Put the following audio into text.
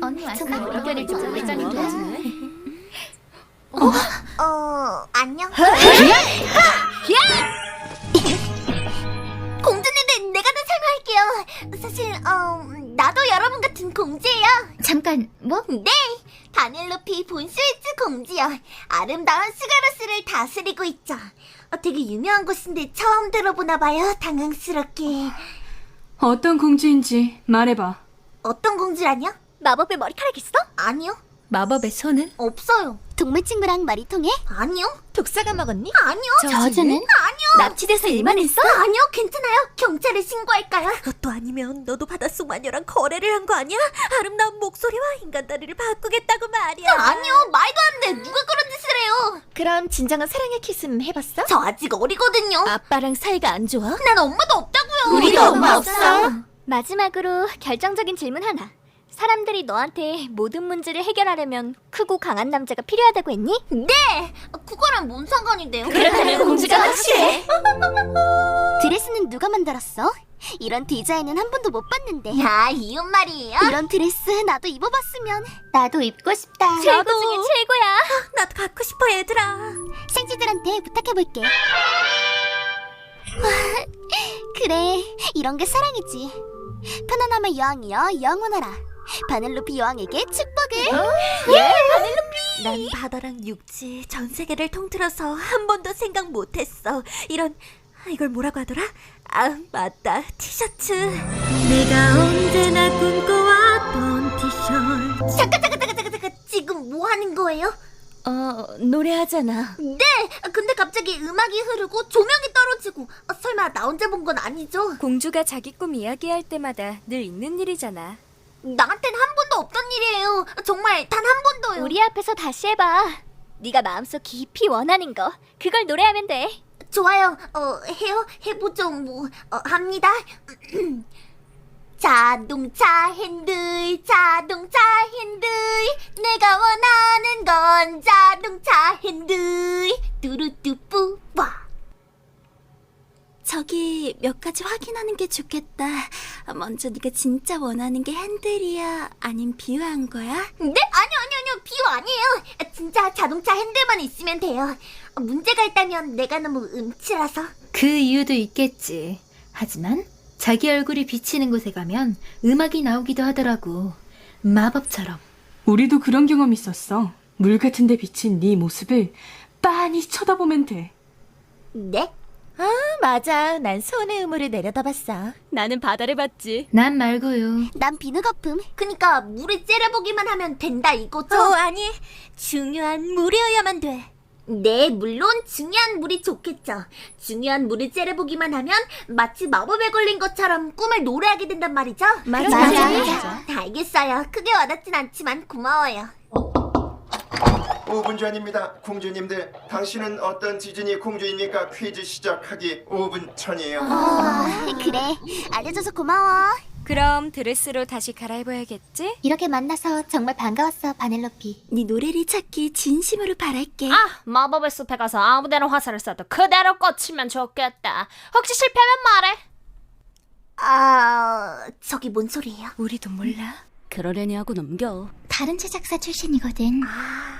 언니 왔어. 의견을 좀좀 도와주네. 어, 안녕. 공주님들 내가 더 설명할게요. 사실 어, 나도 여러분 같은 공주예요. 잠깐 뭐? 네, 바넬로피 본스위츠 공주요. 아름다운 스가로스를 다스리고 있죠. 어, 되게 유명한 곳인데 처음 들어보나 봐요. 당황스럽게. 어떤 공주인지 말해봐. 어떤 공주라뇨? 마법의 머리카락 있어? 아니요, 마법의 손은? 없어요. 동물 친구랑 말이 통해? 아니요, 독사가 먹었니? 아니요, 저주는? 아니요. 납치돼서 일만 했어? 아니요, 괜찮아요. 경찰에 신고할까요? 그것도 아니면 너도 바닷속 마녀랑 거래를 한 거 아니야? 아름다운 목소리와 인간 다리를 바꾸겠다고 말이야. 아니요, 말도 안 돼. 누가 그런 짓을 해요? 그럼 진정한 사랑의 키스는 해봤어? 저 아직 어리거든요. 아빠랑 사이가 안 좋아? 난 엄마도 없다고요. 우리도 엄마 없어. 마지막으로 결정적인 질문 하나. 사람들이 너한테 모든 문제를 해결하려면 크고 강한 남자가 필요하다고 했니? 네, 그거랑 뭔 상관인데요? 그렇다면 공주가 확실해. 드레스는 누가 만들었어? 이런 디자인은 한 번도 못 봤는데. 야, 이웃 말이에요. 이런 드레스 나도 입어봤으면 나도 입고 싶다. 최고 중에 최고야. 나도 갖고 싶어 얘들아. 생지들한테 부탁해볼게. 그래, 이런 게 사랑이지. 편안함의 여왕이여 영원하라. 바넬로피 여왕에게 축복을. 난 바다랑 육지 전 세계를 통틀어서 한 번도 생각 못했어. 이런 아, 이걸 뭐라고 하더라? 아 맞다 티셔츠. 내가 언제나 꿈꿔왔던 티셔츠. 잠깐, 잠깐, 잠깐, 잠깐, 잠깐. 지금 뭐 하는 거예요? 어, 노래하잖아. 네, 근데 갑자기 음악이 흐르고 조명이 떨어지고 어, 설마 나 혼자 본 건 아니죠? 공주가 자기 꿈 이야기할 때마다 늘 있는 일이잖아. 나한텐 한 번도 없던 일이에요. 정말 단 한 번도요. 우리 앞에서 다시 해봐. 네가 마음속 깊이 원하는 거. 그걸 노래하면 돼. 좋아요. 어, 해요? 해보죠, 뭐. 어, 합니다. 자동차 핸들, 자동차 핸들. 내가 원하는 건 자동차 핸들. 뚜루뚜뿌, 와. 저기 몇 가지 확인하는 게 좋겠다. 먼저 네가 진짜 원하는 게 핸들이야, 아님 비유한 거야? 네? 아니요, 아니요, 아니요. 비유 아니에요. 진짜 자동차 핸들만 있으면 돼요. 어, 문제가 있다면 내가 너무 음치라서. 그 이유도 있겠지. 하지만 자기 얼굴이 비치는 곳에 가면 음악이 나오기도 하더라고. 마법처럼. 우리도 그런 경험 있었어. 물 같은데 비친 네 모습을 빤히 쳐다보면 돼. 네? 맞아. 난 손의 우물을 내려다봤어. 나는 바다를 봤지. 난 말고요. 난 비누 거품. 그니까 물에 째려보기만 하면 된다 이거죠? 어 아니 중요한 물이어야만 돼. 네, 물론 중요한 물이 좋겠죠. 중요한 물을 째려보기만 하면 마치 마법에 걸린 것처럼 꿈을 노래하게 된단 말이죠. 맞아. 맞아. 맞아. 알겠어요. 크게 와닿진 않지만 고마워요. 5분 전입니다. 공주님들, 당신은 어떤 디즈니 공주입니까? 퀴즈 시작하기 5분 전이에요. 아, 그래. 알려줘서 고마워. 그럼 드레스로 다시 갈아입어야겠지? 이렇게 만나서 정말 반가웠어, 바넬로피. 네 노래를 찾기 진심으로 바랄게. 아, 마법의 숲에 가서 아무데나 화살을 쏴도 그대로 꽂히면 좋겠다. 혹시 실패하면 말해. 아, 저기 뭔 소리예요? 우리도 몰라. 그러려니 하고 넘겨. 다른 제작사 출신이거든. 아,